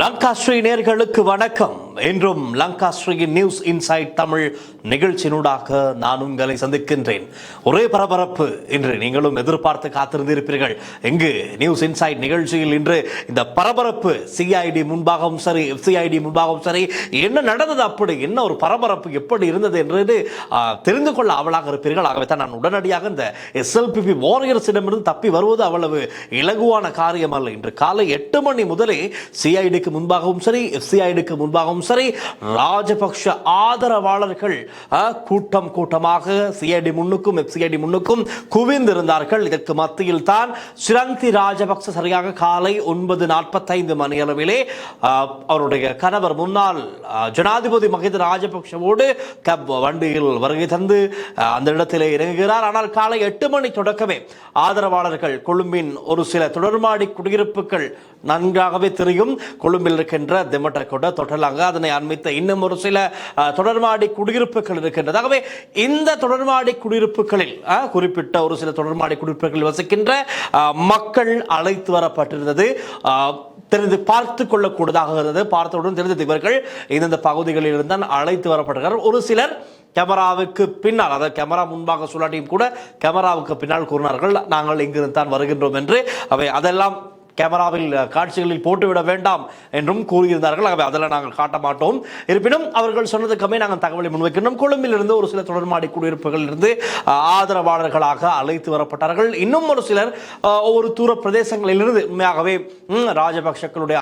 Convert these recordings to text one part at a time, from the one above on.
லங்காஸ்ரீ நேர்களுக்கு வணக்கம். என்றும் லங்காஸ்ரீயின் நியூஸ் இன்சைட் தமிழ் நிகழ்ச்சியினூடாக நான் உங்களை சந்திக்கின்றேன். ஒரே பரபரப்பு இன்று நீங்களும் எதிர்பார்த்து காத்திருந்திருப்பீர்கள். எங்கு நியூஸ் இன்சைட் நிகழ்ச்சியில் இன்று இந்த பரபரப்பு சிஐடி முன்பாகவும் சரி எஃப்சிஐடி முன்பாகவும் சரி என்ன நடந்தது அப்படி என்ன ஒரு பரபரப்பு எப்படி இருந்தது என்று தெரிந்து கொள்ள அவளாக இருப்பீர்கள். ஆகவே தான் நான் உடனடியாக இந்த எஸ்எல்பிபி வாரியர்ஸிடமிருந்து தப்பி வருவது அவ்வளவு இலகுவான காரியம் அல்ல இன்று காலை எட்டு மணி முதலே சிஐடி சிஐடிக்கு முன்பாகவும் சரி எஃப்சிஐடிக்கு முன்பாகவும் சரி ராஜபக்ஷ ஆதரவாளர்கள் கூட்டம் கூட்டமாக சிஐடி முன்னுக்கும் எஃப்சிஐடி முன்னுக்கும் குவிந்திருந்தார்கள். இதற்கு மத்தியில் தான் சிரந்தி ராஜபக்ச சரியாக காலை ஒன்பது நாற்பத்தைந்து மணி அளவிலே அவருடைய கணவர் முன்னாள் ஜனாதிபதி மகிந்த ராஜபக்சவோடு கப் வண்டியில் வருகை தந்து அந்த இடத்திலே இறங்குகிறார். ஆனால் காலை எட்டு மணி தொடக்கமே ஆதரவாளர்கள் கொழும்பின் ஒரு சில தொடர்மாடி குடியிருப்புகள் நன்றாகவே தெரியும். கொழும்பில் இருக்கின்ற திமட்டக்கொட தொடரலாங்க அதனை அண்மித்த இன்னும் ஒரு சில தொடர்மாடி குடியிருப்புகள் இருக்கின்றது. ஆகவே இந்த தொடர்மாடி குடியிருப்புகளில் குறிப்பிட்ட ஒரு சில தொடர்மாடி குடியிருப்புகளில் வசிக்கின்ற மக்கள் அழைத்து வரப்பட்டிருந்தது. தெரிந்து பார்த்து கொள்ளக்கூடியதாக இருந்தது. பார்த்தவுடன் தெரிந்தது இவர்கள் இந்தந்த பகுதிகளில் இருந்தால் அழைத்து வரப்படுகிறார் ஒரு சிலர் கேமராவுக்கு பின்னால் அதாவது கேமரா முன்பாக சொல்லாட்டியும் கூட கேமராவுக்கு பின்னால் கூறினார்கள் நாங்கள் இங்கிருந்து தான் வருகின்றோம் என்று. அவை அதெல்லாம் கேமராவில் காட்சிகளில் போட்டுவிட வேண்டாம் என்றும் கூறியிருந்தார்கள். ஆகவே அதெல்லாம் நாங்கள் காட்ட மாட்டோம். இருப்பினும் அவர்கள் சொன்னதுக்குமே நாங்கள் தகவலை முன்வைக்கின்றோம். கொழும்பில் இருந்து ஒரு சில தொடர்மாடி குடியிருப்புகளில் இருந்து ஆதரவாளர்களாக அழைத்து வரப்பட்டார்கள். இன்னும் ஒரு சிலர் ஒவ்வொரு தூர பிரதேசங்களிலிருந்து உண்மையாகவே ம்,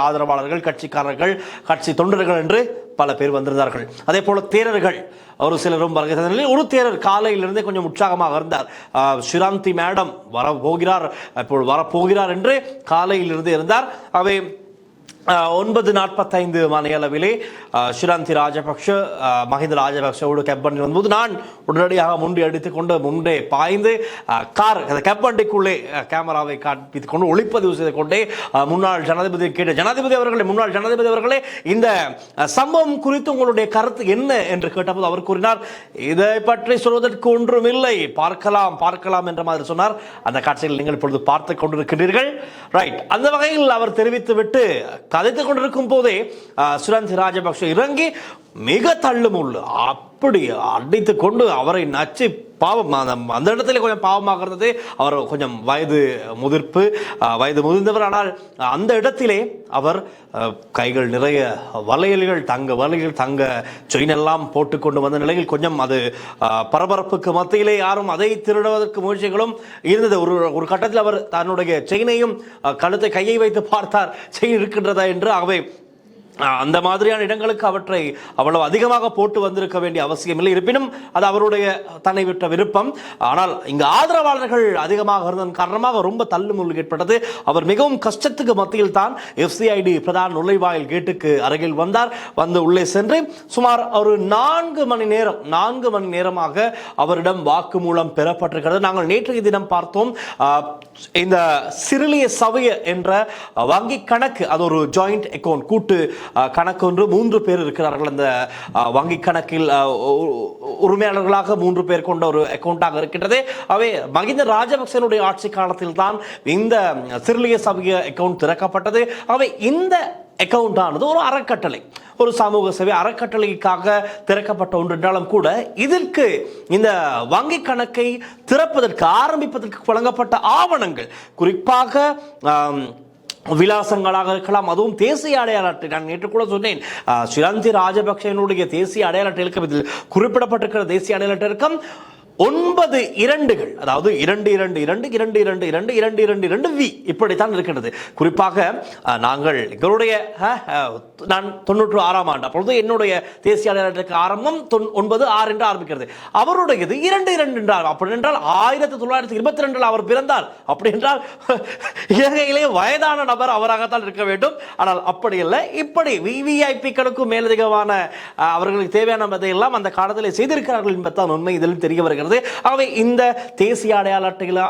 ஆதரவாளர்கள் கட்சிக்காரர்கள் கட்சி தொண்டர்கள் என்று பல பேர் வந்திருந்தார்கள். அதே போல தேரர்கள் ஒரு சிலரும் வருகை ஒரு தேரர் காலையிலிருந்தே கொஞ்சம் உற்சாகமாக இருந்தார். சிராந்தி மேடம் வர போகிறார் இப்போ வரப்போகிறார் என்று காலையிலிருந்து இருந்தார். அவை ஒன்பது நாற்பத்தைந்து மணியளவிலே ஆஹ் சிராந்தி ராஜபக்ஷ மஹிந்த ராஜபக்ஷவோடு கேப்பண்டி வந்தபோது நான் உடனடியாக முண்டி அடித்துக் கொண்டு முண்டே பாய்ந்து கார் அந்த கேப்பண்டிக்குள்ளே கேமராவை காண்பித்துக் கொண்டு ஒளிப்பதிவு செய்து கொண்டே முன்னாள் ஜனாதிபதி கேட்ட ஜனாதிபதி அவர்களே முன்னாள் ஜனாதிபதி அவர்களே இந்த சம்பவம் குறித்து உங்களுடைய கருத்து என்ன என்று கேட்டபோது அவர் கூறினார் இதை பற்றி சொல்வதற்கு ஒன்றும் இல்லை பார்க்கலாம் பார்க்கலாம் என்ற மாதிரி சொன்னார். அந்த காட்சியில் நீங்கள் இப்பொழுது பார்த்து கொண்டிருக்கிறீர்கள் ரைட் அந்த வகையில் அவர் தெரிவித்துவிட்டு கதைத்துக் கொண்டிருக்கும் போதே சுரந்த் ராஜபக்ஷ இறங்கி மிக தள்ளுமுள்ளு. அப்படி அடித்து கொண்டு அவரை நச்சு பாவம் அந்த அந்த இடத்துல கொஞ்சம் பாவமாக இருந்தது அவர் கொஞ்சம் வயது முதிர்ப்பு வயது முதிர்ந்தவர். ஆனால் அந்த இடத்திலே அவர் கைகள் நிறைய வளையல்கள் தங்க வளையல் தங்க செயினெல்லாம் போட்டுக்கொண்டு வந்த நிலையில் கொஞ்சம் அது பரபரப்புக்கு மத்தியிலே யாரும் அதை திருடுவதற்கு முயற்சிகளும் இருந்தது. ஒரு ஒரு கட்டத்தில் அவர் தன்னுடைய செயினையும் கழுத்தை கையை வைத்து பார்த்தார். செயின் இருக்கின்றதா என்று ஆகவே அந்த மாதிரியான இடங்களுக்கு அவற்றை அவ்வளவு அதிகமாக போட்டு வந்திருக்க வேண்டிய அவசியமில்லை இருப்பினும் அது அவருடைய தன்னை விட்ட விருப்பம். ஆனால் இங்கு ஆதரவாளர்கள் அதிகமாக இருந்ததன் காரணமாக ரொம்ப தள்ளுமுள்ளு ஏற்பட்டது. அவர் மிகவும் கஷ்டத்துக்கு மத்தியில் தான் எஃப்சிஐடி பிரதான நுழைவாயில் கேட்டுக்கு அருகில் வந்தார். வந்து உள்ளே சென்று சுமார் ஒரு நான்கு மணி நேரம் நான்கு மணி நேரமாக அவரிடம் வாக்குமூலம் பெறப்பட்டிருக்கிறது. நாங்கள் நேற்றைய தினம் பார்த்தோம். இந்த சிறிலிய சவைய என்ற வங்கி கணக்கு அது ஒரு ஜாயிண்ட் அக்கௌண்ட் கூட்டு கணக்கொன்று கணக்கு மூன்று பேர் இருக்கிறார்கள். அந்த வங்கி கணக்கில் உரிமையாளர்களாக மூன்று பேர் கொண்ட ஒரு அக்கௌண்டாக இருக்கின்றது. அவை மகிந்த ராஜபக்சனுடைய ஆட்சி காலத்தில் தான் இந்த சிறிலிய சபைய அக்கவுண்ட் திறக்கப்பட்டது. அவை இந்த அக்கவுண்ட் ஆனது ஒரு அறக்கட்டளை. ஒரு சமூக சேவை அறக்கட்டளைக்காக திறக்கப்பட்ட ஒன்று என்றாலும் கூட இதற்கு இந்த வங்கி கணக்கை திறப்பதற்கு ஆரம்பிப்பதற்கு வழங்கப்பட்ட ஆவணங்கள். குறிப்பாக விலாசங்களாக இருக்கலாம். அதுவும் தேசிய அடையாள அட்டை. நான் நேற்று கூட சொன்னேன் ஆஹ், ராஜபக்சேனுடைய தேசிய அடையாள அட்டை இலக்கம் இதில் குறிப்பிடப்பட்டிருக்கிற தேசிய அடையாள அட்டை இலக்கம் ஒன்பது இரண்டுகள் அதாவது இரண்டு இரண்டு இரண்டு இரண்டு இரண்டு இரண்டு இரண்டு இரண்டு இரண்டு வி இப்படித்தான் இருக்கின்றது. குறிப்பாக நாங்கள் எங்களுடைய நான் தொண்ணூற்று ஆறாம் ஆண்டு அப்பொழுது என்னுடைய தேசிய அடையாளத்துக்கு ஆரம்பம் தொன் ஒன்பது ஆறு என்று ஆரம்பிக்கிறது. அவருடையது இரண்டு இரண்டு என்றார். அப்படி என்றால் ஆயிரத்தி தொள்ளாயிரத்தி இருபத்தி ரெண்டில் அவர் பிறந்தார். அப்படி என்றால் இலங்கையிலே வயதான நபர் அவராகத்தான் இருக்க வேண்டும். ஆனால் அப்படி இல்லை இப்படி விவிஐபிக்களுக்கும் மேலதிகமான அவர்களுக்கு தேவையான எல்லாம் அந்த காலத்தில் செய்திருக்கிறார்கள் என்பதுதான் உண்மை. இதில் தெரிய வருகிறது. ஆகவே இந்த தேசிய அடையாள அட்டைகள்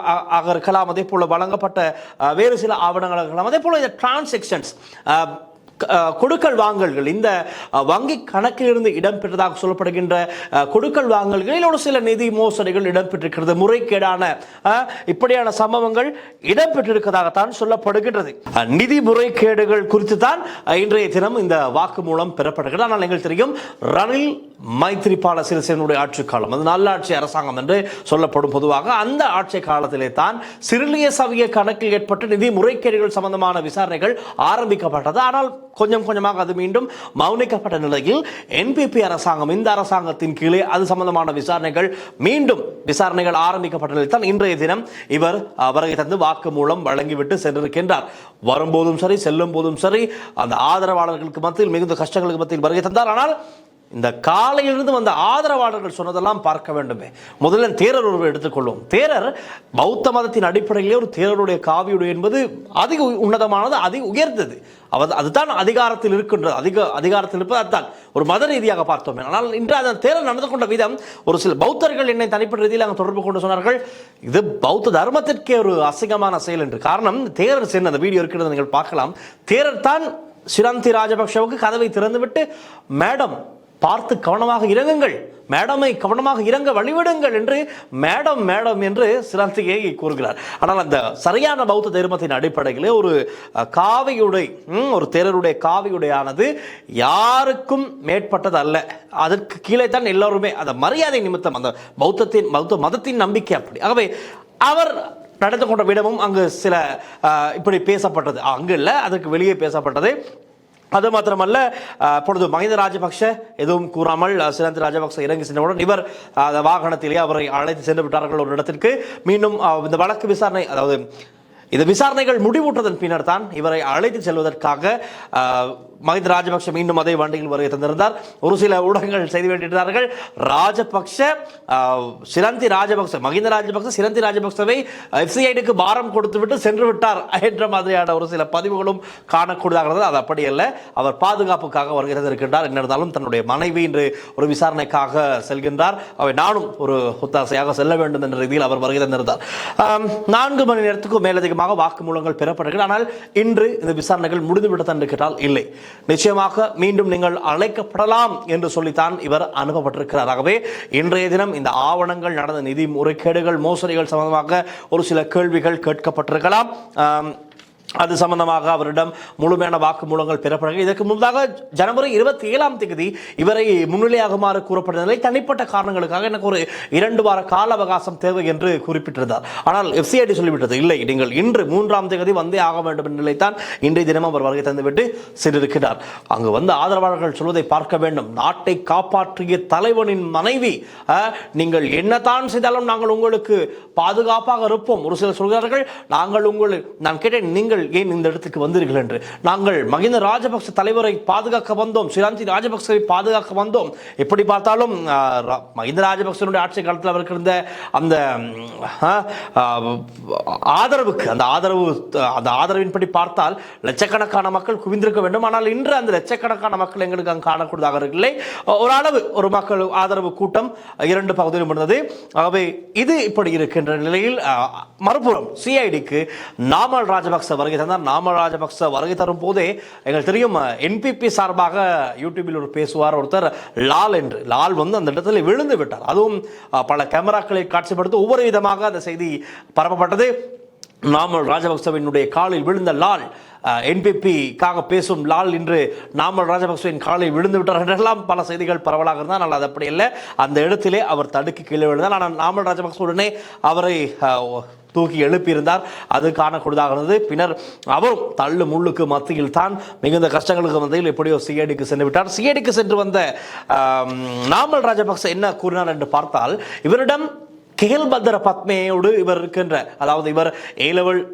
இருக்கலாம் அதே போல வழங்கப்பட்ட வேறு சில ஆவணங்களாக இருக்கலாம் அதே போல் இந்த டிரான்சாக்ஷன்ஸ் அஹ், கொடுக்கல் வாங்கல்கள். இந்த வங்கி கணக்கிலிருந்து இடம்பெற்றதாக சொல்லப்படுகின்ற கொடுக்கல் வாங்கல்களில் ஒரு சில நிதி மோசடிகள் இடம்பெற்றிருக்கிறது. முறைகேடான இப்படியான சம்பவங்கள் இடம்பெற்றிருக்கதாகத்தான் சொல்லப்படுகின்றது. நிதி முறைகேடுகள் குறித்து தான் இன்றைய தினம் இந்த வாக்குமூலம் பெறப்படுகிறது. ஆனால் எங்கள் தெரியும் ரணில் மைத்ரிபால சிறிசேனுடைய ஆட்சி காலம். அது நல்லாட்சி அரசாங்கம் என்று சொல்லப்படும் பொதுவாக அந்த ஆட்சி காலத்திலே தான் சிறிலிய சவிய கணக்கில் ஏற்பட்ட நிதி முறைகேடுகள் சம்பந்தமான விசாரணைகள் ஆரம்பிக்கப்பட்டது. ஆனால் கொஞ்சம் கொஞ்சமாக அது மீண்டும் மௌனிக்கப்பட்ட நிலையில் என்பிபி அரசாங்கம் இந்த அரசாங்கத்தின் கீழே அது சம்பந்தமான விசாரணைகள் மீண்டும் விசாரணைகள் ஆரம்பிக்கப்பட்ட நிலையில் தான் இன்றைய தினம் இவர் வருகை தந்து வாக்கு மூலம் வழங்கிவிட்டு சென்றிருக்கின்றார். வரும்போதும் சரி செல்லும் போதும் சரி அந்த ஆதரவாளர்களுக்கு மத்தியில் மிகுந்த கஷ்டங்களுக்கு மத்தியில் வருகை தந்தார். ஆனால் இந்த காலையிலிருந்து வந்த ஆதரவாளர்கள் சொன்னதெல்லாம் பார்க்க வேண்டுமே. முதல்ல தேரர் ஒருவர் எடுத்துக்கொள்வோம். தேரர் பௌத்த மதத்தின் அடிப்படையிலே ஒரு தேரருடைய காவியுடைய என்பது அதிக உ- உன்னதமானது அதிக உயர்ந்தது. அவர் அதுதான் அதிகாரத்தில் இருக்கின்றது. அதிக அதிகாரத்தில் இருப்பது அதுதான். ஒரு மத ரீதியாக பார்த்தோம். ஆனால் இன்று அதன் தேரர் நடந்து கொண்ட விதம் ஒரு சில பௌத்தர்கள் என்னை தனிப்பட்ட ரீதியில் அங்கே தொடர்பு கொண்டு சொன்னார்கள் இது பௌத்த தர்மத்திற்கே ஒரு அசிங்கமான செயல் என்று. காரணம் தேரர் சென்று அந்த வீடியோ இருக்கிறது நீங்கள் பார்க்கலாம். தேரர் தான் சிராந்தி ராஜபக்ஷவுக்கு கதவை திறந்துவிட்டு மேடம் பார்த்து கவனமாக இறங்குங்கள். மேடமை கவனமாக இறங்க வழிவிடுங்கள் என்று மேடம் மேடம் என்று சிராந்தியை கூறுகிறார். ஆனால் அந்த சரியான பௌத்த தர்மத்தின் அடிப்படையிலே ஒரு காவியுடை ம், ஒரு தேரருடைய காவியுடையானது யாருக்கும் மேற்பட்டது அல்ல அதற்கு கீழே தான் எல்லோருமே அந்த மரியாதை நிமித்தம் அந்த பௌத்தத்தின் பௌத்த மதத்தின் நம்பிக்கை அப்படி. ஆகவே அவர் நடந்து கொண்ட விடமும் அங்கு சில இப்படி பேசப்பட்டது. அங்கு இல்லை அதற்கு வெளியே பேசப்பட்டது. அது மாத்திரமல்ல அப்பொழுது மஹிந்த ராஜபக்ஷ எதுவும் கூறாமல் சிறந்த ராஜபக்ஷ இறங்கி சென்றவுடன் இவர் அந்த வாகனத்திலேயே அவரை அழைத்து சென்று விட்டார்கள் ஒரு இடத்திற்கு. மீண்டும் இந்த வழக்கு விசாரணை அதாவது இந்த விசாரணைகள் முடிவுற்றதன் பின்னர் தான் இவரை அழைத்து செல்வதற்காக மஹிந்த ராஜபக்ஷ மீண்டும் அதே வண்டியில் வருகை தந்திருந்தார். ஒரு சில ஊடகங்கள் செய்து வேண்டியிருந்தார்கள் ராஜபக்ஷ சிரந்தி ராஜபக்ஷ மஹிந்த ராஜபக்ஷ சிரந்தி ராஜபக்ஷவை எஃப்சிஐடிக்கு பாரம் கொடுத்துவிட்டு சென்று விட்டார் என்ற மாதிரியான ஒரு சில பதிவுகளும் காணக்கூடியதாக இருந்தது. அது அப்படி அல்ல. அவர் பாதுகாப்புக்காக வருகிறது இருக்கின்றார் என்ன இருந்தாலும் தன்னுடைய மனைவி இன்று ஒரு விசாரணைக்காக செல்கின்றார். அவை நானும் ஒரு ஒத்தாசையாக செல்ல வேண்டும் என்ற ரீதியில் அவர் வருகை தந்திருந்தார். நான்கு மணி நேரத்துக்கும் மேலதிகமாக வாக்குமூலங்கள் பெறப்படுகிறது ஆனால் இன்று இந்த விசாரணைகள் முடிந்துவிட்டது என்று கேட்டால் இல்லை. நிச்சயமாக மீண்டும் நீங்கள் அழைக்கப்படலாம் என்று சொல்லித்தான் இவர் அனுப்பப்பட்டிருக்கிறார் ஆகவே இன்றைய தினம் இந்த ஆவணங்கள் நடந்த நிதி முறைகேடுகள் மோசடிகள் சம்பந்தமாக ஒரு சில கேள்விகள் கேட்கப்பட்டிருக்கலாம். அது சம்பந்தமாக அவரிடம் முழுமையான வாக்குமூலங்கள் பெறப்படுகிறது இதற்கு முன்னதாக ஜனவரி இருபத்தி ஏழாம் தேதி இவரை முன்னிலையாகுமாறு கூறப்பட்ட நிலை தனிப்பட்ட காரணங்களுக்காக எனக்கு ஒரு இரண்டு வார கால அவகாசம் தேவை என்று குறிப்பிட்டிருந்தார். ஆனால் எஃப்சிஐடி சொல்லிவிட்டது இல்லை நீங்கள் இன்று மூன்றாம் தேதி வந்தே ஆக வேண்டும் என்ற நிலைத்தான் இன்றைய தினம் அவர் வருகை தந்துவிட்டு சென்றிருக்கிறார். அங்கு வந்து ஆதரவாளர்கள் சொல்வதை பார்க்க வேண்டும். நாட்டை காப்பாற்றிய தலைவனின் மனைவி நீங்கள் என்னதான் செய்தாலும் நாங்கள் உங்களுக்கு பாதுகாப்பாக இருப்போம். ஒரு சிலர் சொல்கிறார்கள் நாங்கள் உங்களை நான் கேட்டேன் நீங்கள் நீங்கள் ஏன் இந்த இடத்துக்கு வந்தீர்கள் என்று? நாங்கள் மகிந்த ராஜபக்ச தலைவரை பாதுகாக்க வந்தோம். சிராந்தி ராஜபக்சவை பாதுகாக்க வந்தோம். எப்படி பார்த்தாலும் மகிந்த ராஜபக்சனுடைய ஆட்சி காலத்தில் அவருக்கு இருந்த அந்த ஆதரவுக்கு அந்த ஆதரவு அந்த ஆதரவின்படி பார்த்தால் லட்சக்கணக்கான மக்கள் குவிந்திருக்க வேண்டும். ஆனால் இன்று அந்த லட்சக்கணக்கான மக்கள் எங்களுக்கு அங்கு காணக்கூடியதாக இல்லை ஒரு அளவு ஒரு மக்கள் ஆதரவு கூட்டம் இரண்டு பகுதியிலும் இருந்தது. ஆகவே இது இப்படி இருக்கின்ற நிலையில் மறுபுறம் சிஐடிக்கு நாமல் ராஜபக்ச வருகை தந்தார். நாம ராஜபக்ச வருகை தரும் போதே எங்களுக்கு தெரியும் என்பிபி சார்பாக யூடியூபில் ஒரு பேசுவார் ஒருத்தர். லால் என்று. லால் வந்து அந்த இடத்துல விழுந்து விட்டார். அதுவும் பல கேமராக்களை காட்சிப்படுத்தி ஒவ்வொரு விதமாக அந்த செய்தி பரப்பப்பட்டது. நாமல் ராஜபக்சவினுடைய காலில் விழுந்த லால் என்பிபிக்காக பேசும் லால் இன்று நாமல் ராஜபக்சவின் காலில் விழுந்து விட்டார் என்றெல்லாம் பல செய்திகள் பரவலாக இருந்தால் ஆனால் அது அப்படி இல்லை அந்த இடத்திலே அவர் தடுக்கி கீழே விழுந்தார். ஆனால் நாமல் ராஜபக்ச உடனே அவரை தூக்கி எழுப்பியிருந்தார். அது காணக்கூடியதாக இருந்தது. பின்னர் அவரும் தள்ளு முள்ளுக்கு மத்தியில் தான் மிகுந்த கஷ்டங்களுக்கு மத்தியில் எப்படியோ சிஐடிக்கு சென்று விட்டார். சிஐடிக்கு சென்று வந்த நாமல் ராஜபக்ச என்ன கூறினார் என்று பார்த்தால் இவரிடம் கேல்பத்ர பத்மையோடு இவர் இருக்கின்ற அதாவது இவர் ஏலவல்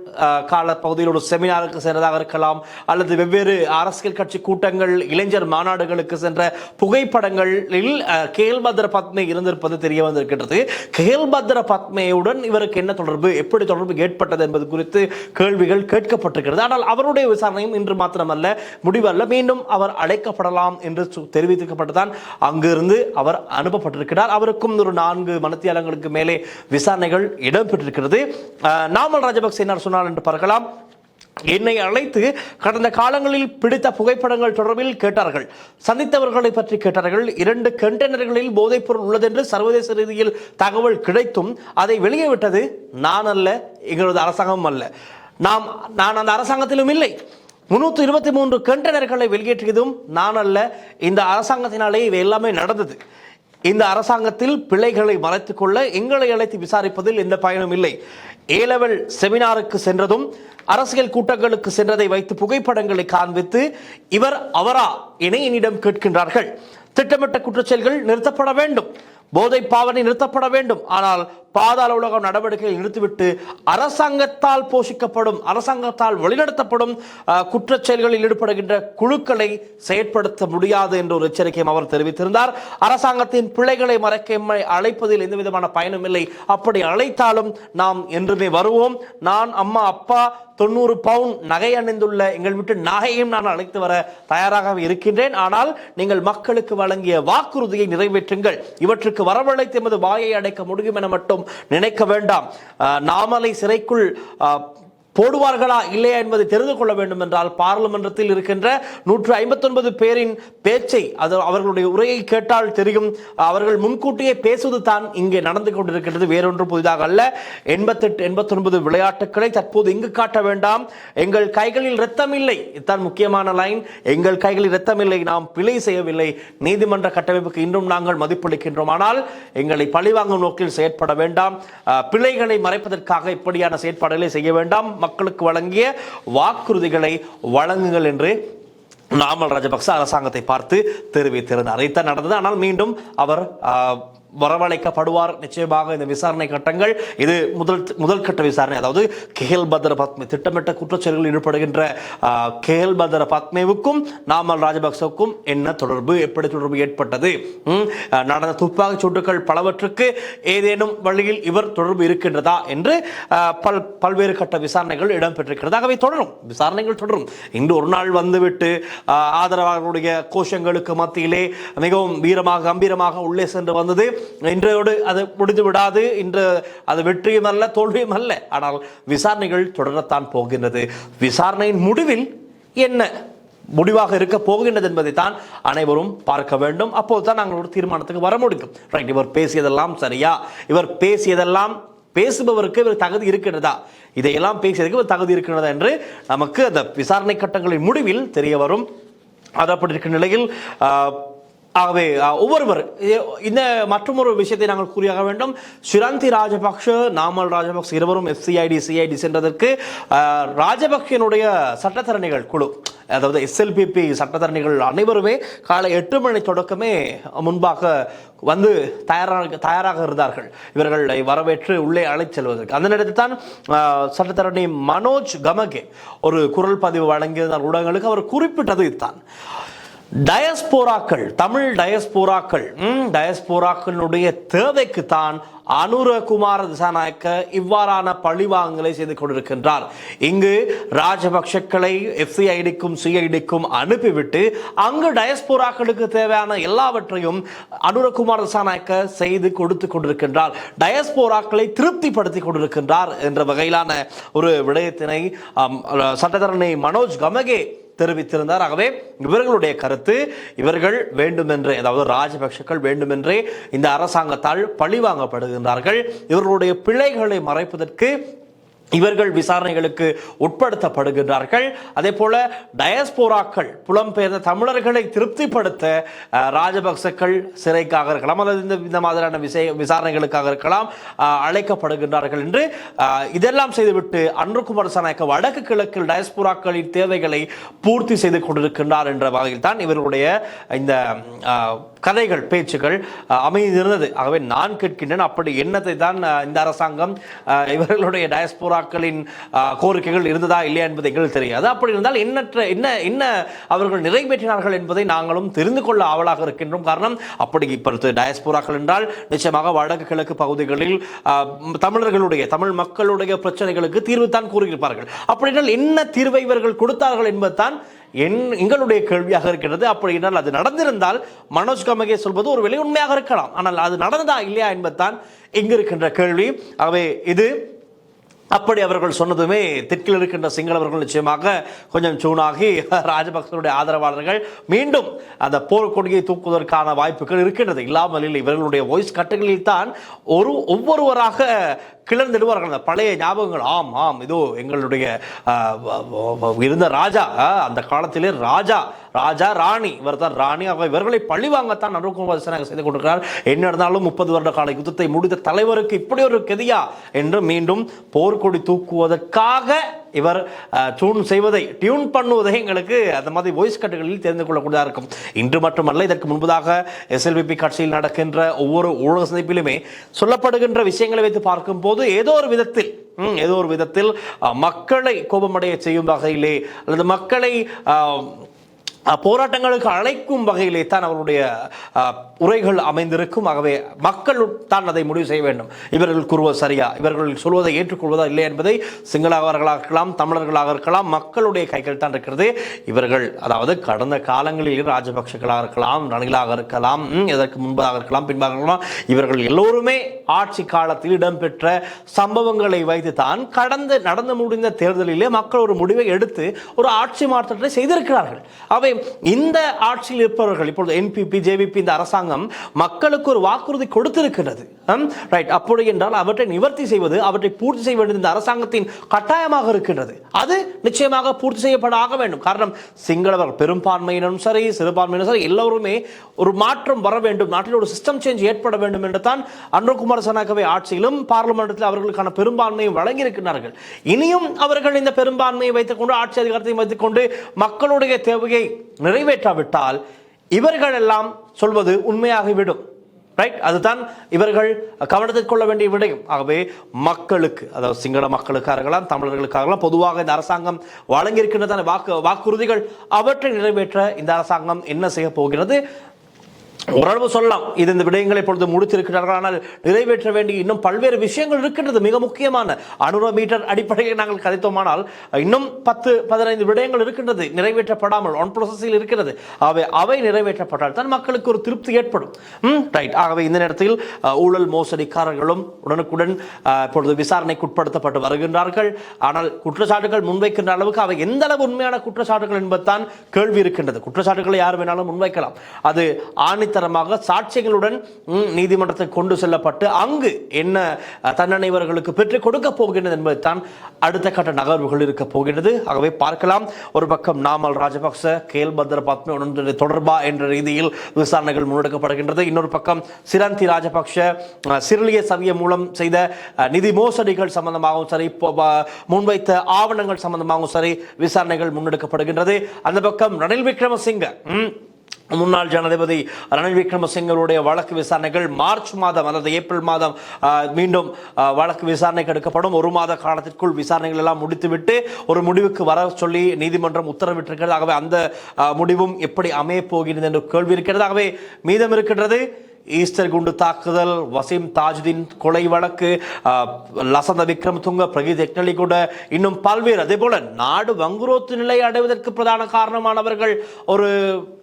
கால பகுதியில் ஒரு செமினாருக்கு சென்றதாக இருக்கலாம் அல்லது வெவ்வேறு அரசியல் கட்சி கூட்டங்கள் இளைஞர் மாநாடுகளுக்கு சென்ற புகைப்படங்களில் கேல்பத்ர கேல்பத்திர பத்மை இருந்திருப்பது தெரிய வந்திருக்கின்றது. கேல்பத்திர பத்மையுடன் இவருக்கு என்ன தொடர்பு எப்படி தொடர்பு ஏற்பட்டது என்பது குறித்து கேள்விகள் கேட்கப்பட்டிருக்கிறது. ஆனால் அவருடைய விசாரணையும் இன்று மாத்திரமல்ல முடிவல்ல. மீண்டும் அவர் அழைக்கப்படலாம் என்று சு- தெரிவிக்கப்பட்டுதான் அங்கிருந்து அவர் அனுப்பப்பட்டிருக்கிறார். அவருக்கும் ஒரு நான்கு மனத்தியாலங்களுக்கு மேலே விசாரணைகள் இடம்பெற்றிருக்கிறது. நாமல் ராஜபக்சே என்ன சொன்னார் என்று பார்க்கலாம். என்னை அழைத்து கடந்த காலங்களில் பிடித்த புகைப்படங்கள் தொடர்பில் கேட்டார்கள். சந்தித்தவர்களை பற்றி கேட்டார்கள். இரண்டு கண்டெய்னர்களில் போதைப்பொருள் உள்ளது என்று சர்வதேச ரீதியில் தகவல் கிடைத்தும் அதை வெளியே விட்டது நான் அல்ல எங்களது அரசாங்கமும் அல்ல. நாம் நான் அந்த அரசாங்கத்திலும் இல்லை. முன்னூற்றி இருபத்தி மூன்று கண்டெய்னர்களை வெளியேற்றியதும் நான் அல்ல. இந்த அரசாங்கத்தினாலே இவை எல்லாமே நடந்தது. இந்த அரசாங்கத்தில் பிழைகளை மறைத்துக் கொள்ள எங்களை அழைத்து விசாரிப்பதில் எந்த பயனும் இல்லை. ஏ லெவல் செமினாருக்கு சென்றதும் அரசியல் கூட்டங்களுக்கு சென்றதை வைத்து புகைப்படங்களை காண்பித்து இவர் அவரா என என்னிடம் கேட்கின்றார்கள். திட்டமிட்ட குற்றச்செயல்கள் நிறுத்தப்பட வேண்டும். போதை பாவனை நிறுத்தப்பட வேண்டும். ஆனால் பாதாள உலகம் நடவடிக்கையை நிறுத்திவிட்டு அரசாங்கத்தால் போஷிக்கப்படும் அரசாங்கத்தால் வழிநடத்தப்படும் குற்றச்செயல்களில் குற்றச் செயல்களில் ஈடுபடுகின்ற குழுக்களை செயற்படுத்த முடியாது என்ற ஒரு எச்சரிக்கையும் அவர் தெரிவித்திருந்தார். அரசாங்கத்தின் பிழைகளை மறைக்க அழைப்பதில் எந்த விதமான பயனும் இல்லை. அப்படி அழைத்தாலும் நாம் என்றுமே வருவோம். நான் அம்மா அப்பா தொண்ணூறு பவுன் நகை அணிந்துள்ள எங்கள் வீட்டு நகையும் நான் அழைத்து வர தயாராக இருக்கின்றேன். ஆனால் நீங்கள் மக்களுக்கு வழங்கிய வாக்குறுதியை நிறைவேற்றுங்கள். இவற்றுக்கு வரவழைத்து எமது வாயை அடைக்க முடியும் என மட்டும் நினைக்க வேண்டாம். நாமலை சிறைக்குள் போடுவார்களா இல்லையா என்பதை தெரிந்து கொள்ள வேண்டும் என்றால் பாராளுமன்றத்தில் இருக்கின்ற நூற்று ஐம்பத்தொன்பது பேரின் பேச்சை அது அவர்களுடைய உரையை கேட்டால் தெரியும். அவர்கள் முன்கூட்டியே பேசுவது தான் இங்கே நடந்து கொண்டிருக்கின்றது வேறொன்று புதிதாக அல்ல. எண்பத்தெட்டு எண்பத்தொன்பது விளையாட்டுக்களை தற்போது இங்கு காட்ட வேண்டாம். எங்கள் கைகளில் ரத்தம் இல்லை இதுதான் முக்கியமான லைன். எங்கள் கைகளில் ரத்தம் இல்லை நாம் பிழை செய்யவில்லை. நீதிமன்ற கட்டமைப்புக்கு இன்றும் நாங்கள் மதிப்பளிக்கின்றோம். ஆனால் எங்களை பழிவாங்கும் நோக்கில் செயற்பட வேண்டாம். பிழைகளை மறைப்பதற்காக இப்படியான செயற்பாடுகளை செய்ய வேண்டாம். மக்களுக்கு வழங்கிய வாக்குறுதிகளை வழங்குங்கள் என்று நாமல் ராஜபக்ச அரசாங்கத்தை பார்த்து தெரிவித்திருந்தார். இதைத்தான் நடந்தது. ஆனால் மீண்டும் அவர் வரவழைக்கப்படுவார் நிச்சயமாக இந்த விசாரணை கட்டங்கள். இது முதல் முதல் கட்ட விசாரணை. அதாவது கேல் பத்ர பத்மே திட்டமிட்ட குற்றச்செயல்களில் ஈடுபடுகின்ற கேல் பத்ர பத்மேவுக்கும் நாமல் ராஜபக்சவுக்கும் என்ன தொடர்பு? எப்படி தொடர்பு ஏற்பட்டது? நடந்த துப்பாக்கி சூட்டுகள் பலவற்றுக்கு ஏதேனும் வழியில் இவர் தொடர்பு இருக்கின்றதா என்று பல் பல்வேறு கட்ட விசாரணைகள் இடம்பெற்றிருக்கிறது. ஆகவே தொடரும். விசாரணைகள் தொடரும். இன்று ஒரு நாள் வந்துவிட்டு ஆதரவாளர்களுடைய கோஷங்களுக்கு மத்தியிலே மிகவும் வீரமாக கம்பீரமாக உள்ளே சென்று வந்தது. இன்றையோடு அது முடிந்து விடாது. இன்று அது வெற்றியும் அல்ல தோல்வியும் அல்ல. ஆனால் விசாரணைகள் தொடரத்தான் போகின்றது. விசாரணையின் முடிவில் என்ன முடிவாக இருக்க போகின்றது என்பதை தான் அனைவரும் பார்க்க வேண்டும். அப்போது தான் நாங்கள் ஒரு தீர்மானத்துக்கு வர முடியும். ரைட் இவர் பேசியதெல்லாம் சரியா? இவர் பேசியதெல்லாம் பேசுபவருக்கு இவர் தகுதி இருக்கின்றதா? இதையெல்லாம் பேசியதுக்கு இவர் தகுதி இருக்கின்றதா என்று நமக்கு அந்த விசாரணை கட்டங்களின் முடிவில் தெரிய வரும். அது அப்படி இருக்கிற நிலையில் ஆகவே ஒவ்வொருவர் இந்த மற்றொரு விஷயத்தை நாங்கள் கூறியாக வேண்டும். சுரந்தி ராஜபக்ஷ நாமல் ராஜபக்ஷ இருவரும் எஃப்சிஐடி சிஐடி சென்றதற்கு ராஜபக்ஷனுடைய சட்டத்தரணிகள் குழு அதாவது எஸ்எல்பிபி சட்டத்தரணிகள் அனைவருமே காலை எட்டு மணி தொடக்கமே முன்பாக வந்து தயாராக தயாராக இருந்தார்கள். இவர்களை வரவேற்று உள்ளே அழைத்து செல்வதற்கு. அந்த நேரத்தில் தான் சட்டத்தரணி மனோஜ் கமகே ஒரு குரல் பதிவு வழங்கியிருந்தார் ஊடகங்களுக்கு அவர் குறிப்பிட்டது இதுதான். டயஸ்போராக்கள் தமிழ் டயஸ்போராக்கள் ம், டயஸ்போராக்களுடைய தேவைக்கு தான் அனுரகுமார திசாநாயக்க இவ்வாறான பழிவாங்கலை செய்து கொண்டிருக்கின்றார். இங்கு ராஜபக்ஷக்களை எஃப்சிஐடிக்கும் சிஐடிக்கும் அனுப்பிவிட்டு அங்கு டயஸ்போராக்களுக்கு தேவையான எல்லாவற்றையும் அனுரகுமார் திசாநாயக்க செய்து கொடுத்து கொண்டிருக்கின்றார். டயஸ்போராக்களை திருப்திப்படுத்தி கொண்டிருக்கின்றார் என்ற வகையிலான ஒரு விடயத்தினை சட்டத்தரணி மனோஜ் கமகே தெரிவித்திருந்தார். ஆகவே இவர்களுடைய கருத்து இவர்கள் வேண்டுமென்றே அதாவது ராஜபக்ஷக்கள் வேண்டுமென்றே இந்த அரசாங்கத்தால் பழிவாங்கப்படுகின்றார்கள். இவர்களுடைய பிழைகளை மறைப்பதற்கு இவர்கள் விசாரணைகளுக்கு உட்படுத்தப்படுகின்றார்கள். அதே போல டயஸ்போராக்கள் புலம்பெயர்ந்த தமிழர்களை திருப்திப்படுத்த ராஜபக்சக்கள் சிறைக்காக இருக்கலாம் அல்லது இந்த இந்த மாதிரியான விசை விசாரணைகளுக்காக இருக்கலாம் அழைக்கப்படுகின்றார்கள் என்று இதெல்லாம் செய்துவிட்டு அன்றுகுமார் சனாயக்க வடக்கு கிழக்கில் டயஸ்போராக்களின் தேவைகளை பூர்த்தி செய்து கொண்டிருக்கின்றார் என்ற வகையில் தான் இவர்களுடைய இந்த கதைகள் பேச்சுகள் அமைந்திருந்தது. ஆகவே நான் கேட்கின்றேன் அப்படி என்னத்தை தான் இந்த அரசாங்கம் இவர்களுடைய டயஸ்போரா அஹ், கோரிக்கைகள் இருந்ததா இல்லையா என்பது எங்களுக்கு தெரியாது. அப்படி இருந்தால் எண்ணற்ற என்ன என்ன அவர்கள் நிறைவேற்றினார்கள் என்பதை நாங்களும் தெரிந்து கொள்ள ஆவலாக இருக்கின்றோம். காரணம் அப்படி இப்பொழுது டயஸ்போராக்கள் என்றால் நிச்சயமாக வடக்கு கிழக்கு பகுதிகளில் தமிழர்களுடைய தமிழ் மக்களுடைய பிரச்சனைகளுக்கு தீர்வு தான் கூறியிருப்பார்கள். அப்படி என்றால் என்ன தீர்வை இவர்கள் கொடுத்தார்கள் என்பதுதான் என் எங்களுடைய கேள்வியாக இருக்கிறது அப்படி என்றால் அது நடந்திருந்தால் மனோஜ் கமகே சொல்வது ஒரு வெளி உண்மையாக இருக்கலாம். ஆனால் அது நடந்ததா இல்லையா என்பதுதான் இங்கு இருக்கின்ற கேள்வி. அவை இது அப்படி அவர்கள் சொன்னதுமே தெற்கில் இருக்கின்ற சிங்களவர்கள் நிச்சயமாக கொஞ்சம் சூனாகி ராஜபக்சனுடைய ஆதரவாளர்கள் மீண்டும் அந்த போர் கொடியை தூக்குவதற்கான வாய்ப்புகள் இருக்கின்றது. இல்லாமல் இல்லை இவர்களுடைய வாய்ஸ் கட்டுகளில் தான் ஒரு ஒவ்வொருவராக கிளர்ந்திடுவார்கள் அந்த பழைய ஞாபகங்கள். ஆம் ஆம் இதோ எங்களுடைய இருந்த ராஜா அந்த காலத்திலே ராஜா ராஜா ராணி இவர் தான் ராணி. அவர் இவர்களை பழிவாங்கத்தான் நடுக்குமார் செய்து கொண்டிருக்கிறார் என்ன நடந்தாலும் முப்பது வருட கால யுத்தத்தை முடித்த தலைவருக்கு இப்படி ஒரு கெதியா? என்று மீண்டும் போர்க்கொடி தூக்குவதற்காக இவர் டியூன் செய்வதை டியூன் பண்ணுவதை எங்களுக்கு அந்த மாதிரி வாய்ஸ் கட்டுகளில் தெரிந்து கொள்ளக்கூடியதாக இருக்கும். இன்று மட்டுமல்ல இதற்கு முன்பதாக எஸ்எல்பிபி கட்சியில் நடக்கின்ற ஒவ்வொரு ஊடக சந்திப்பிலுமே சொல்லப்படுகின்ற விஷயங்களை வைத்து பார்க்கும்போது ஏதோ ஒரு விதத்தில் ஏதோ ஒரு விதத்தில் மக்களை கோபமடைய செய்யும் வகையிலே அல்லது மக்களை போராட்டங்களுக்கு அழைக்கும் வகையிலே தான் அவருடைய உரைகள் அமைந்திருக்கும். ஆகவே மக்கள் தான் அதை முடிவு செய்ய வேண்டும். இவர்கள் கூறுவது சரியா? இவர்கள் சொல்வதை ஏற்றுக்கொள்வதா இல்லை என்பதை சிங்களவர்களாக இருக்கலாம் தமிழர்களாக இருக்கலாம் மக்களுடைய கைகள் தான் இருக்கிறது. இவர்கள் அதாவது கடந்த காலங்களில் ராஜபக்சர்களாக இருக்கலாம் ரணிலாக இருக்கலாம் ம், இதற்கு முன்பதாக இருக்கலாம் பின்பாக இருக்கலாம் இவர்கள் எல்லோருமே ஆட்சி காலத்தில் இடம்பெற்ற சம்பவங்களை வைத்து தான் கடந்த நடந்து முடிந்த தேர்தலிலே மக்கள் ஒரு முடிவை எடுத்து ஒரு ஆட்சி மாற்றத்தை செய்திருக்கிறார்கள். அவை இந்த ஆட்சியில் இருப்பவர்கள் இப்பொழுது என்பிபி ஜேவிபி இந்த அரசாங்கம் மக்களுக்கு ஒரு வாக்குறுதி கொடுத்திருக்கிறது ரைட் அப்படி என்றால் அவற்றை நிவர்த்தி செய்வது அவற்றை பூர்த்தி செய்ய வேண்டியது இந்த அரசாங்கத்தின் கட்டாயமாக இருக்கின்றது. அது நிச்சயமாக பூர்த்தி செய்யப்பட ஆக வேண்டும். காரணம் சிங்களவர் பெரும்பான்மையினரும் சரி சிறுபான்மையினரும் சரி எல்லோருமே ஒரு மாற்றம் வர வேண்டும். நாட்டில் ஒரு சிஸ்டம் சேஞ்ச் ஏற்பட வேண்டும் என்று தான் அன்ருகுமார் சனாகவே ஆட்சியிலும் பார்லிமெண்டத்தில் அவர்களுக்கான பெரும்பான்மையை வழங்கியிருக்கிறார்கள் இனியும் அவர்கள் இந்த பெரும்பான்மையை வைத்துக்கொண்டு ஆட்சி அதிகாரத்தை வைத்துக்கொண்டு மக்களுடைய தேவையை நிறைவேற்றாவிட்டால் இவர்களெல்லாம் சொல்வது உண்மையாகிவிடும். ரைட் அதுதான் இவர்கள் கவனத்தில் கொள்ள வேண்டிய விடயம். ஆகவே மக்களுக்கு அதாவது சிங்கள மக்களுக்காகலாம் தமிழர்களுக்காகலாம் தமிழர்களுக்காக பொதுவாக இந்த அரசாங்கம் வழங்கியிருக்கின்றதான வாக்கு வாக்குறுதிகள் அவற்றை நிறைவேற்ற இந்த அரசாங்கம் என்ன செய்ய போகிறது? ஓரளவு சொல்லலாம். இது இந்த விடயங்களை இப்பொழுது முடித்திருக்கிறார்கள். ஆனால் நிறைவேற்ற வேண்டிய இன்னும் பல்வேறு விஷயங்கள் இருக்கின்றது. மிக முக்கியமான அறுநூறு மீட்டர் அடிப்படையில் நாங்கள் கதைத்தோமானால் இன்னும் பத்து பதினைந்து விடயங்கள் இருக்கின்றது. நிறைவேற்றப்படாமல் ஒன் ப்ரோசஸில் இருக்கிறது. அவை அவை நிறைவேற்றப்பட்டால் தான் மக்களுக்கு ஒரு திருப்தி ஏற்படும். ம் ரைட் ஆகவே இந்த நேரத்தில் ஊழல் மோசடிக்காரர்களும் உடனுக்குடன் இப்பொழுது விசாரணைக்கு உட்படுத்தப்பட்டு வருகின்றார்கள். ஆனால் குற்றச்சாட்டுகள் முன்வைக்கின்ற அளவுக்கு அவை எந்த அளவு உண்மையான குற்றச்சாட்டுகள் என்பதுதான் கேள்வி இருக்கின்றது. குற்றச்சாட்டுகளை யார் வேணாலும் முன்வைக்கலாம். அது ஆணித்தரமாக சாட்சியங்களுடன் நீதிமன்றத்தை நீதிமன்றத்துக்கு கொண்டு செல்லப்பட்டு அங்கு என்ன தண்டனை இவர்களுக்கு பெற்றுக் கொடுக்க போகின்றது என்பது தான் அடுத்த கட்ட நகர்வுகள் இருக்க போகின்றது. ஆகவே பார்க்கலாம். ஒரு பக்கம் நாமல் ராஜபக்ச கேல் பத்ர பத்ம தொடர்பா என்ற ரீதியில் விசாரணைகள் முன்னெடுக்கப்படுகின்றது. இன்னொரு பக்கம் சிரந்தி ராஜபக்ஷ சிறிலிய சவிய மூலம் செய்த நிதி மோசடிகள் சம்பந்தமாகவும் சரி இப்போ, முன்வைத்த ஆவணங்கள் சம்பந்தமாகவும் சரி விசாரணைகள் முன்னெடுக்கப்படுகின்றது. அந்த பக்கம் ரணில் விக்ரமசிங்க முன்னாள் ஜனாதிபதி ரணில் விக்ரமசிங்கருடைய வழக்கு விசாரணைகள் மார்ச் மாதம் அல்லது ஏப்ரல் மாதம் மீண்டும் வழக்கு விசாரணைக்கு எடுக்கப்படும். ஒரு மாத காலத்திற்குள் விசாரணைகள் எல்லாம் முடித்துவிட்டு ஒரு முடிவுக்கு வர சொல்லி நீதிமன்றம் உத்தரவிட்டிருக்கிறது. ஆகவே அந்த முடிவும் எப்படி அமையப் போகிறது என்ற கேள்வி இருக்கிறது. ஆகவே மீதம் இருக்கின்றது ஈஸ்டர் குண்டு தாக்குதல் வசீம் தாஜுதீன் கொலை வழக்கு லசந்த விக்ரமதுங்க பிரகீத் எக்னலி கூட இன்னும் பல்வேறு. அதே போல நாடு வங்குரோத்து நிலை அடைவதற்கு பிரதான காரணமானவர்கள் ஒரு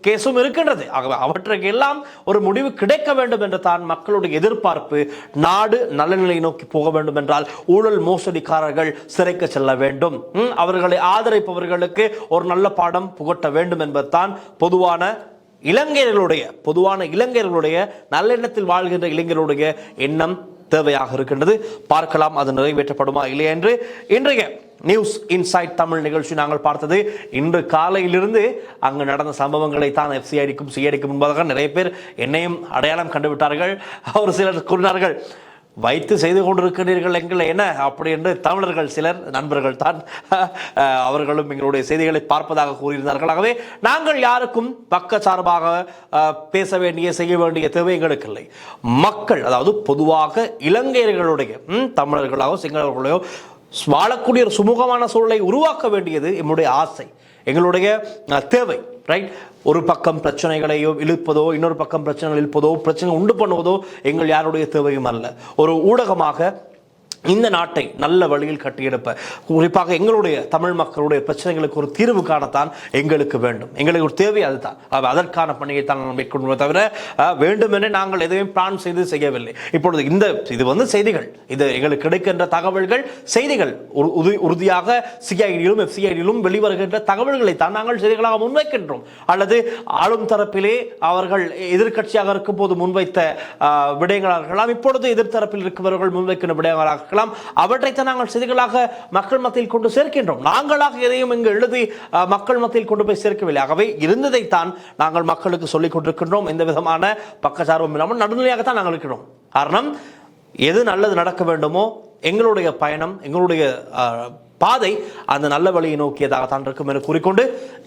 கேஸும் இருக்கின்றது. ஆகவே அவற்றுக்கு எல்லாம் ஒரு முடிவு கிடைக்க வேண்டும் என்று தான் மக்களுடைய எதிர்பார்ப்பு. நாடு நல்ல நிலையை நோக்கி போக வேண்டும் என்றால் ஊழல் மோசடிக்காரர்கள் சிறைக்கு செல்ல வேண்டும். அவர்களை ஆதரிப்பவர்களுக்கு ஒரு நல்ல பாடம் புகட்ட வேண்டும் என்பதுதான் பொதுவான இளைஞர்களுடைய பொதுவான இளைஞர்களுடைய நல்லெண்ணத்தில் வாழ்கின்ற இளைஞர்களுடைய எண்ணம் தேவையாக இருக்கின்றது. பார்க்கலாம் அது நிறைவேற்றப்படுமா இல்லை என்று. இன்றைய நியூஸ் இன்சைட் தமிழ் நிகழ்ச்சி நாங்கள் பார்த்தது. இன்று காலையிலிருந்து அங்கு நடந்த சம்பவங்களை தான் எஃப்சிஐடிக்கும் சிஐடிக்கும் முன்பதாக நிறைய பேர் என்னையும் அடையாளம் கண்டுவிட்டார்கள். ஒரு சிலர் கூறினார்கள் வைத்து செய்து கொண்டிருக்கிறீர்கள் எங்கள் என்ன? அப்படி என்று தமிழர்கள் சிலர் நண்பர்கள் தான் அவர்களும் எங்களுடைய செய்திகளை பார்ப்பதாக கூறியிருந்தார்கள். ஆகவே நாங்கள் யாருக்கும் பக்க சார்பாக பேச வேண்டிய செய்ய வேண்டிய தேவை எங்களுக்கு இல்லை. மக்கள் அதாவது பொதுவாக இலங்கையர்களுடைய ம், தமிழர்களாகவோ சிங்களர்களையோ வாழக்கூடிய ஒரு சுமூகமான சூழலை உருவாக்க வேண்டியது எம்முடைய ஆசை எங்களுடைய தேவை. ரைட் ஒரு பக்கம் பிரச்சனைகளையோ இழுப்பதோ இன்னொரு பக்கம் பிரச்சனைகள் இழுப்பதோ பிரச்சனை உண்டு பண்ணுவதோ எங்கள் யாருடைய தேவையும் அல்ல. ஒரு ஊடகமாக இந்த நாட்டை நல்ல வழியில் கட்டியெடுப்ப. குறிப்பாக எங்களுடைய தமிழ் மக்களுடைய பிரச்சனைகளுக்கு ஒரு தீர்வு காணத்தான் எங்களுக்கு வேண்டும். எங்களுக்கு ஒரு தேவை அதுதான். அதற்கான பணியை தான் நாம் மேற்கொள்வோம் தவிர வேண்டுமென்றே நாங்கள் எதையும் பிளான் செய்து செய்யவில்லை. இப்பொழுது இந்த இது வந்து செய்திகள். இது எங்களுக்கு கிடைக்கின்ற தகவல்கள் செய்திகள். உறு- உறுதியாக சிஐடியிலும் எஃப்சிஐடியிலும் வெளிவருகின்ற தகவல்களை தான் நாங்கள் செய்திகளாக முன்வைக்கின்றோம். அல்லது ஆளும் தரப்பிலே அவர்கள் எதிர்க்கட்சியாக இருக்கும் போது முன்வைத்த விடயங்களாக இருக்கலாம் இப்பொழுது எதிர்த்தரப்பில் இருக்கிறவர்கள் முன்வைக்கின்ற விடயங்களாக இருக்கலாம் அவற்றைத்தான் நாங்கள் செய்திகளாக மக்கள் மத்தியில் கொண்டு சேர்க்கின்றோம். நாங்களாக எதையும் இங்கு எழுதி மக்கள் மத்தியில் கொண்டு போய் சேர்க்கவில்லை. ஆகவே இருந்ததைத்தான் நாங்கள் மக்களுக்கு சொல்லிக் கொண்டிருக்கின்றோம். எந்த விதமான பக்கச்சார்பும் இல்லாமல் நடுநிலையாகத்தான் நாங்கள் இருக்கிறோம். காரணம் எது நல்லது நடக்க வேண்டுமோ எங்களுடைய பயணம் எங்களுடைய பாதை அந்த நல்ல வழியை நோக்கியதாகத்தான் இருக்கும் என கூறிக்கொண்டு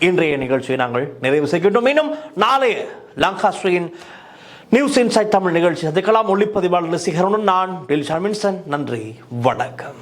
இன்றைய நிகழ்ச்சியை நாங்கள் நிறைவு செய்கின்றோம். மீண்டும் நாளைய லங்காஸ்ரீயின் நியூஸ் இன்சைட் தமிழ் நிகழ்ச்சி. சந்திக்கலாம் ஒளிப்பதிவாளர் சிகரனுடன் நான் டில் ஷர்மின்சன் நன்றி. வணக்கம்.